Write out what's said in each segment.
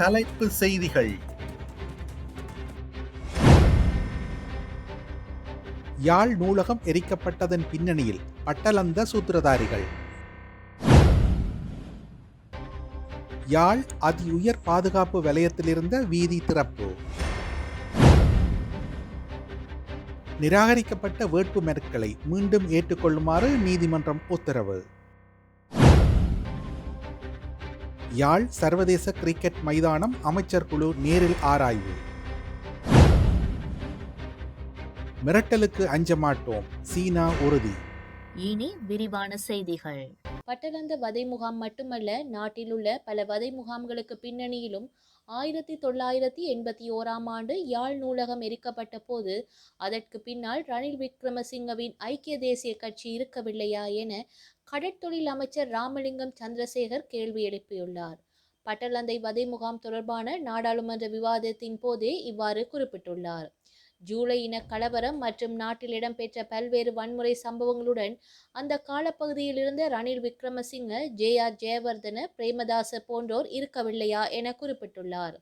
தலைப்பு செய்திகள். யாழ் நூலகம் எரிக்கப்பட்டதன் பின்னணியில் பட்டலந்த சூத்திரதாரிகள். யாழ் அதி உயர் பாதுகாப்பு வலயத்திலிருந்த வீதி திறப்பு. நிராகரிக்கப்பட்ட வேட்பு மனுக்களை மீண்டும் ஏற்றுக்கொள்ளுமாறு நீதிமன்றம் உத்தரவு. யாழ் சர்வதேச கிரிக்கெட் மைதானம் அமைச்சர் குழு நேரில் ஆராய்வு. மிரட்டலுக்கு அஞ்ச மாட்டோம் சீனா உறுதி. இனி விரிவான செய்திகள். பட்டளந்த வதை முகாம் மட்டுமல்ல நாட்டில் உள்ள பல வதை முகாம்களுக்கு பின்னணியிலும் ஆயிரத்தி தொள்ளாயிரத்தி எண்பத்தி ஓராம் ஆண்டு யாழ் நூலகம் எரிக்கப்பட்ட போது அதற்கு பின்னால் ரணில் விக்ரமசிங்கவின் ஐக்கிய தேசிய கட்சி இருக்கவில்லையா என கடற்தொழில் அமைச்சர் ராமலிங்கம் சந்திரசேகர் கேள்வி எழுப்பியுள்ளார். பட்டலந்தை வதை முகாம் தொடர்பான நாடாளுமன்ற விவாதத்தின் போதே இவ்வாறு குறிப்பிட்டுள்ளார். ஜூலை இன கலவரம் மற்றும் நாட்டில் இடம்பெற்ற பல்வேறு வன்முறை சம்பவங்களுடன் அந்த காலப்பகுதியில் இருந்த ரணில் விக்ரமசிங்க ஜே ஆர் ஜெயவர்தன பிரேமதாச போன்றோர் இருக்கவில்லையா என குறிப்பிட்டுள்ளார்.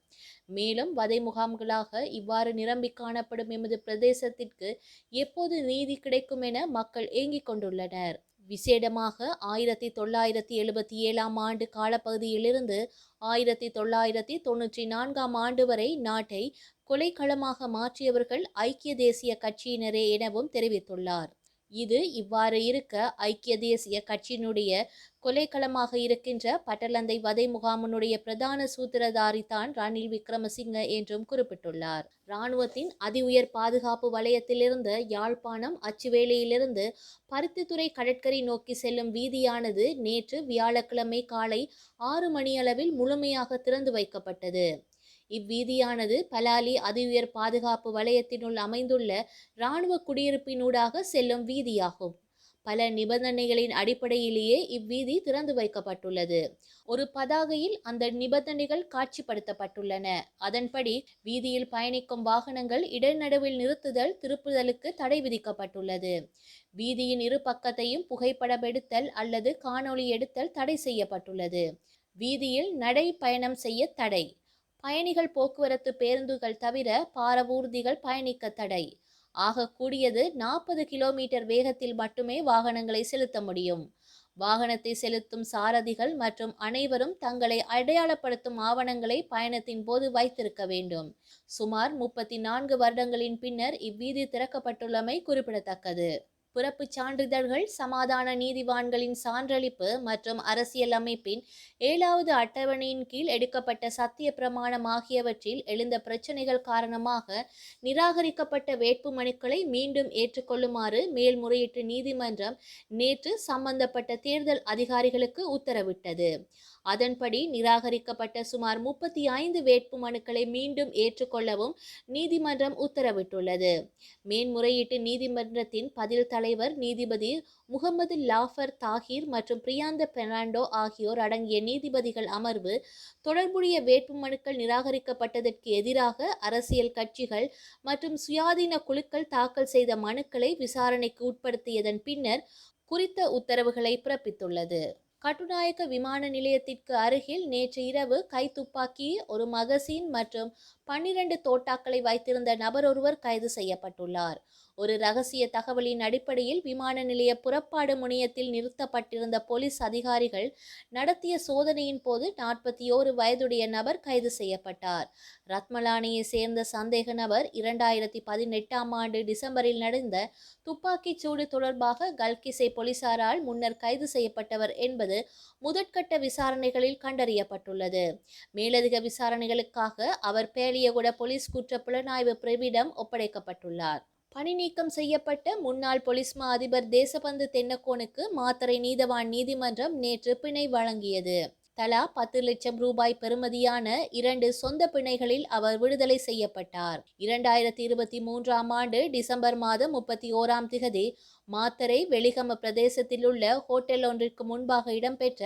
மேலும் வதை முகாம்களாக இவ்வாறு நிரம்பி காணப்படும் எமது பிரதேசத்திற்கு எப்போது நீதி கிடைக்கும் என மக்கள் ஏங்கிக் கொண்டுள்ளனர். விசேடமாக ஆயிரத்தி தொள்ளாயிரத்தி எழுபத்தி ஏழாம் ஆண்டு காலப்பகுதியிலிருந்து ஆயிரத்தி தொள்ளாயிரத்தி தொன்னூற்றி நான்காம் ஆண்டு வரை நாட்டை கொலைக்களமாக மாற்றியவர்கள் ஐக்கிய தேசிய கட்சியினரே எனவும் தெரிவித்துள்ளார். இது இவ்வாறு இருக்க ஐக்கிய தேசிய கட்சியினுடைய கொலைக்களமாக இருக்கின்ற பட்டலந்தை வதை முகாமினுடைய பிரதான சூத்திரதாரி தான் ரணில் விக்ரமசிங்க என்றும் குறிப்பிட்டுள்ளார். இராணுவத்தின் அதி உயர் பாதுகாப்பு வலயத்திலிருந்து யாழ்ப்பாணம் அச்சுவேலியிலிருந்து பருத்தித்துறை கடற்கரை நோக்கி செல்லும் வீதியானது நேற்று வியாழக்கிழமை காலை ஆறு மணியளவில் முழுமையாக திறந்து வைக்கப்பட்டது. இவ்வீதியானது பலாலி அதி பாதுகாப்பு வலயத்தினுள் அமைந்துள்ள இராணுவ குடியிருப்பினூடாக செல்லும் வீதியாகும். பல நிபந்தனைகளின் அடிப்படையிலேயே இவ்வீதி திறந்து வைக்கப்பட்டுள்ளது. ஒரு பதாகையில் அந்த நிபந்தனைகள் காட்சிப்படுத்தப்பட்டுள்ளன. அதன்படி வீதியில் பயணிக்கும் வாகனங்கள் இடைநடுவில் நிறுத்துதல் திருப்புதலுக்கு தடை விதிக்கப்பட்டுள்ளது. வீதியின் இரு பக்கத்தையும் புகைப்படம் எடுத்தல் அல்லது காணொளி எடுத்தல் தடை செய்யப்பட்டுள்ளது. வீதியில் நடை பயணம் செய்ய தடை. பயணிகள் போக்குவரத்து பேருந்துகள் தவிர பாரவூர்திகள் பயணிக்க தடை. ஆக கூடியது நாற்பது கிலோமீட்டர் வேகத்தில் மட்டுமே வாகனங்களை செலுத்த முடியும். வாகனத்தை செலுத்தும் சாரதிகள் மற்றும் அனைவரும் தங்களை அடையாளப்படுத்தும் ஆவணங்களை பயணத்தின் போது வைத்திருக்க வேண்டும். சுமார் முப்பத்தி நான்கு வருடங்களின் பின்னர் இவ்வீதி திறக்கப்பட்டுள்ளமை குறிப்பிடத்தக்கது. பிறப்புச் சான்றிதழ்கள் சமாதான நீதிவான்களின் சான்றளிப்பு மற்றும் அரசியல் அமைப்பின் ஏழாவது அட்டவணையின் கீழ் எடுக்கப்பட்ட சத்திய பிரமாணம் ஆகியவற்றில் எழுந்த பிரச்சினைகள் காரணமாக நிராகரிக்கப்பட்ட வேட்பு மனுக்களை மீண்டும் ஏற்றுக்கொள்ளுமாறு மேல்முறையீட்டு நீதிமன்றம் நேற்று சம்பந்தப்பட்ட தேர்தல் அதிகாரிகளுக்கு உத்தரவிட்டது. அதன்படி நிராகரிக்கப்பட்ட சுமார் முப்பத்தி ஐந்து வேட்பு மனுக்களை மீண்டும் ஏற்றுக்கொள்ளவும் நீதிமன்றம் உத்தரவிட்டுள்ளது. மேன்முறையீட்டு நீதிமன்றத்தின் பதில் தலைவர் நீதிபதி முகமது லாஃபர் தாஹிர் மற்றும் பிரியாந்த பெர்னாண்டோ ஆகியோர் அடங்கிய நீதிபதிகள் அமர்வு தொடர்புடைய வேட்புமனுக்கள் நிராகரிக்கப்பட்டதற்கு எதிராக அரசியல் கட்சிகள் மற்றும் சுயாதீன குழுக்கள் தாக்கல் செய்த மனுக்களை விசாரணைக்கு உட்படுத்தியதன் பின்னர் குறித்த உத்தரவுகளை பிறப்பித்துள்ளது. கட்டுநாயக்க விமான நிலையத்திற்கு அருகில் நேற்று இரவு கைத்துப்பாக்கி ஒரு மகசின் மற்றும் பன்னிரண்டு தோட்டாக்களை வைத்திருந்த நபர் ஒருவர் கைது செய்யப்பட்டுள்ளார். ஒரு ரகசிய தகவலின் அடிப்படையில் விமான நிலைய புறப்பாடு முனையத்தில் நிறுத்தப்பட்டிருந்த போலீஸ் அதிகாரிகள் நடத்திய சோதனையின் போது நாற்பத்தி ஓரு வயதுடைய நபர் கைது செய்யப்பட்டார். ரத்மலானியை சேர்ந்த சந்தேக நபர் இரண்டாயிரத்தி பதினெட்டாம் ஆண்டு டிசம்பரில் நடந்த துப்பாக்கிச் சூடு தொடர்பாக கல்கிசை போலீசாரால் முன்னர் கைது செய்யப்பட்டவர் என்பது முதற்கட்ட விசாரணைகளில் கண்டறியப்பட்டுள்ளது. மேலதிக விசாரணைகளுக்காக அவர் பேலியகுட போலீஸ் குற்ற புலனாய்வு பிரிவிடம் ஒப்படைக்கப்பட்டுள்ளார். பணி நீக்கம் செய்யப்பட்ட முன்னாள் போலீஸ் மா அதிபர் தேசபந்து தென்னக்கோனுக்கு மாத்தறை நீதவான் நீதிமன்றம் நேற்று பிணை வழங்கியது. தலா பத்து லட்சம் ரூபாய் பெறுமதியான இரண்டு சொந்த பிணைகளில் அவர் விடுதலை செய்யப்பட்டார். இரண்டாயிரத்தி இருபத்தி மூன்றாம் ஆண்டு டிசம்பர் மாதம் முப்பத்தி ஓராம் திகதி மாத்தறை வெளிகம பிரதேசத்தில் உள்ள ஹோட்டல் ஒன்றிற்கு முன்பாக இடம்பெற்ற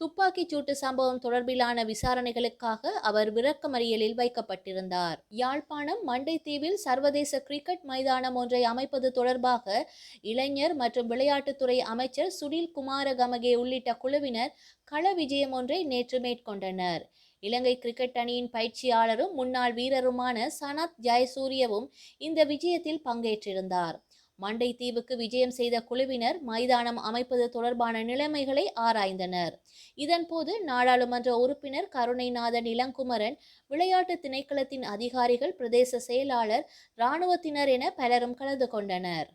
துப்பாக்கிச் சூட்டு சம்பவம் தொடர்பிலான விசாரணைகளுக்காக அவர் விளக்கமறியலில் வைக்கப்பட்டிருந்தார். யாழ்ப்பாணம் மண்டைத்தீவில் சர்வதேச கிரிக்கெட் மைதானம் ஒன்றை அமைப்பது தொடர்பாக இளைஞர் மற்றும் விளையாட்டுத்துறை அமைச்சர் சுனில் குமாரகமகே உள்ளிட்ட குழுவினர் கள விஜயம் ஒன்றை நேற்று மேற்கொண்டனர். இலங்கை கிரிக்கெட் அணியின் பயிற்சியாளரும் முன்னாள் வீரருமான சனத் ஜெயசூரியவும் இந்த விஜயத்தில் பங்கேற்றிருந்தார். மண்டை தீவுக்கு விஜயம் செய்த குழுவினர் மைதானம் அமைப்பது தொடர்பான நிலைமைகளை ஆராய்ந்தனர். இதன்போது நாடாளுமன்ற உறுப்பினர் கருணைநாதன் இளங்குமரன் விளையாட்டு திணைக்களத்தின் அதிகாரிகள் பிரதேச செயலாளர் இராணுவத்தினர் என பலரும் கலந்து கொண்டனர்.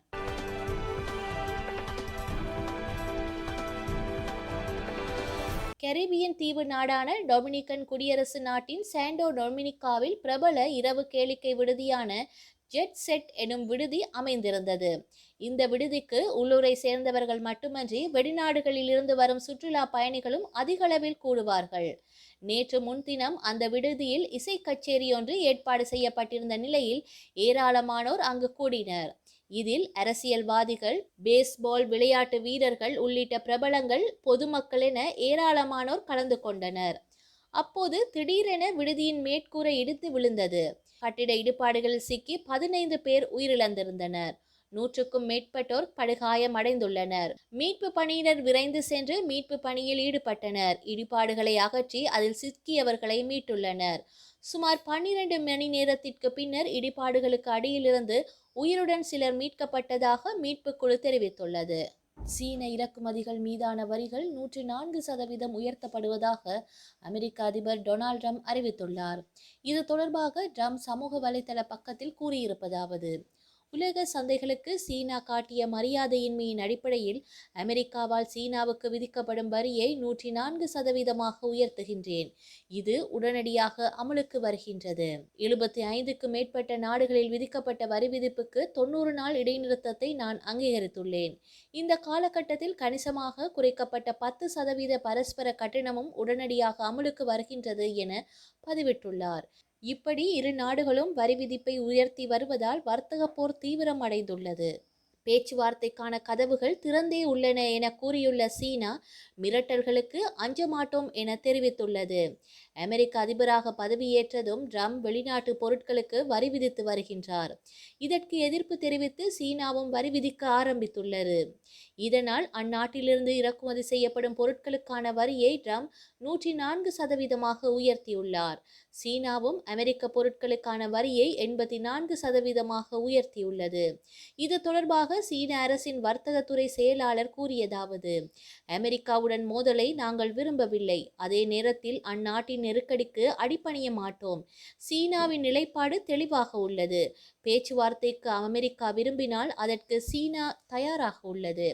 கரீபியன் தீவு நாடான டொமினிக்கன் குடியரசு நாட்டின் சாண்டோ டொமினிக்காவில் பிரபல இரவு கேளிக்கை விடுதியான ஜெட் செட் எனும் விடுதி அமைந்திருந்தது. இந்த விடுதிக்கு உள்ளூரை சேர்ந்தவர்கள் மட்டுமன்றி வெளிநாடுகளில் இருந்து வரும் சுற்றுலா பயணிகளும் அதிகளவில் கூடுவார்கள். நேற்று முன்தினம் அந்த விடுதியில் இசை கச்சேரி ஒன்று ஏற்பாடு செய்யப்பட்டிருந்த நிலையில் ஏராளமானோர் அங்கு கூடினர். இதில் அரசியல்வாதிகள் பேஸ்பால் விளையாட்டு வீரர்கள் உள்ளிட்ட பிரபலங்கள் பொதுமக்கள் என ஏராளமானோர் கலந்து கொண்டனர். அப்போது திடீரென விடுதியின் மேற்கூரை இடித்து விழுந்தது. கட்டிட இடிபாடுகளில் சிக்கி பதினைந்து பேர் உயிரிழந்திருந்தனர். நூற்றுக்கும் மேற்பட்டோர் படுகாயம் அடைந்துள்ளனர். மீட்பு பணியினர் விரைந்து சென்று மீட்பு பணியில் ஈடுபட்டனர். இடிபாடுகளை அகற்றி அதில் சிக்கியவர்களை மீட்டுள்ளனர். சுமார் பன்னிரண்டு மணி நேரத்திற்கு பின்னர் இடிபாடுகளுக்கு அடியிலிருந்து உயிருடன் சிலர் மீட்கப்பட்டதாக மீட்பு குழு தெரிவித்துள்ளது. சீன இறக்குமதிகள் மீதான வரிகள் நூற்றி நான்கு சதவீதம் உயர்த்தப்படுவதாக அமெரிக்க அதிபர் டொனால்ட் ட்ரம்ப் அறிவித்துள்ளார். இது தொடர்பாக ட்ரம்ப் சமூக வலைதள பக்கத்தில் கூறியிருப்பதாவது உலக சந்தைகளுக்கு சீனா காட்டிய மரியாதையின்மையின் அடிப்படையில் அமெரிக்காவால் சீனாவுக்கு விதிக்கப்படும் வரியை நூற்றி நான்கு சதவீதமாக உயர்த்துகின்றேன். இது உடனடியாக அமலுக்கு வருகின்றது. எழுபத்தி ஐந்துக்கு மேற்பட்ட நாடுகளில் விதிக்கப்பட்ட வரி விதிப்புக்கு தொண்ணூறு நாள் இடைநிறுத்தத்தை நான் அங்கீகரித்துள்ளேன். இந்த காலகட்டத்தில் கணிசமாக குறைக்கப்பட்ட பத்து சதவீத பரஸ்பர கட்டணமும் உடனடியாக அமலுக்கு வருகின்றது என பதிவிட்டுள்ளார். இப்படி இரு நாடுகளும் வரி விதிப்பை உயர்த்தி வருவதால் வர்த்தக போர் தீவிரமடைந்துள்ளது. பேச்சுவார்த்தைக்கான கதவுகள் திறந்தே உள்ளன என கூறியுள்ள சீனா மிரட்டல்களுக்கு அஞ்ச மாட்டோம் என தெரிவித்துள்ளது. அமெரிக்க அதிபராக பதவியேற்றதும் ட்ரம்ப் வெளிநாட்டு பொருட்களுக்கு வரி விதித்து வருகின்றார். இதற்கு எதிர்ப்பு தெரிவித்து சீனாவும் வரி விதிக்க ஆரம்பித்துள்ளது. இதனால் அந்நாட்டிலிருந்து இறக்குமதி செய்யப்படும் பொருட்களுக்கான வரியை ட்ரம்ப் நூற்றி நான்கு சதவீதமாக உயர்த்தியுள்ளார். சீனாவும் அமெரிக்க பொருட்களுக்கான வரியை எண்பத்தி நான்கு சதவீதமாக உயர்த்தியுள்ளது. இது தொடர்பாக சீன அரசின் வர்த்தகத்துறை செயலாளர் கூறியதாவது அமெரிக்காவுடன் மோதலை நாங்கள் விரும்பவில்லை. அதே நேரத்தில் அந்நாட்டின் நெருக்கடிக்கு அடிபணிய மாட்டோம். சீனாவின் நிலைப்பாடு தெளிவாக உள்ளது. பேச்சுவார்த்தைக்கு அமெரிக்கா விரும்பினால் அதற்கு சீனா தயாராக உள்ளது.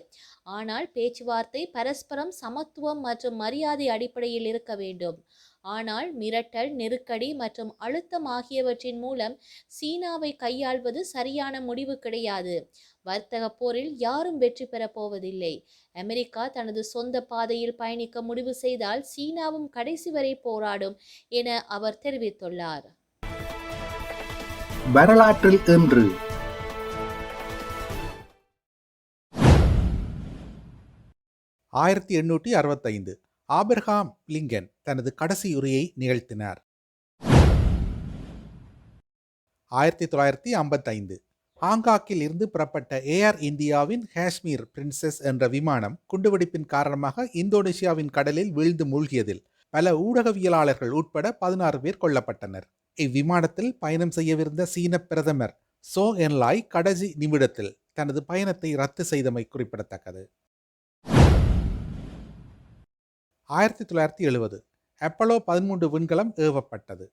ஆனால் பேச்சுவார்த்தை பரஸ்பரம் சமத்துவம் மற்றும் மரியாதை அடிப்படையில் இருக்க வேண்டும். ஆனால் மிரட்டல் நெருக்கடி மற்றும் அழுத்தம் ஆகியவற்றின் மூலம் சீனாவை கையாள்வது சரியான முடிவு கிடையாது. வர்த்தக போரில் யாரும் வெற்றி பெறப் போவதில்லை. அமெரிக்கா தனது சொந்த பாதையில் பயணிக்க முடிவு செய்தால் சீனாவும் கடைசி வரை போராடும் என அவர் தெரிவித்துள்ளார். வரலாற்றில் இன்று. ஆயிரத்தி எண்ணூற்றி அறுபத்தைந்து. ஆபர்ஹாம் லிங்கன் தனது கடைசி உரையை நிகழ்த்தினார். ஆயிரத்தி தொள்ளாயிரத்தி ஐம்பத்தைந்து. ஹாங்காக்கில் இருந்து புறப்பட்ட ஏஆர் இந்தியாவின் காஷ்மீர் பிரின்சஸ் என்ற விமானம் குண்டுவெடிப்பின் காரணமாக இந்தோனேசியாவின் கடலில் வீழ்ந்து மூழ்கியதில் பல ஊடகவியலாளர்கள் உட்பட பதினாறு பேர் கொல்லப்பட்டனர். இவ்விமானத்தில் பயணம் செய்யவிருந்த சீன பிரதமர் சோ என்லாய் கடைசி நிமிடத்தில் தனது பயணத்தை ரத்து செய்தமை குறிப்பிடத்தக்கது. ஆயிரத்தி தொள்ளாயிரத்தி எழுபது. அப்பலோ பதிமூன்று விண்கலம் ஏவப்பட்டது.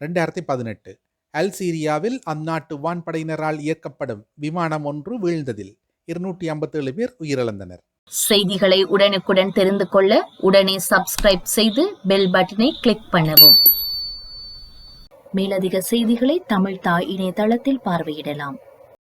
ரெண்டாயிரத்தி பதினெட்டு. அல்சீரியாவில் அந்நாட்டு வான்படையினரால் இயக்கப்படும் விமானம் ஒன்று வீழ்ந்ததில் இருநூற்றி ஐம்பத்தேழு பேர் உயிரிழந்தனர். செய்திகளை உடனுக்குடன் தெரிந்து கொள்ள உடனே சப்ஸ்கிரைப் செய்து பெல் பட்டனை கிளிக் பண்ணவும். மேலதிக செய்திகளை தமிழ் தாய் இணையதளத்தில் பார்வையிடலாம்.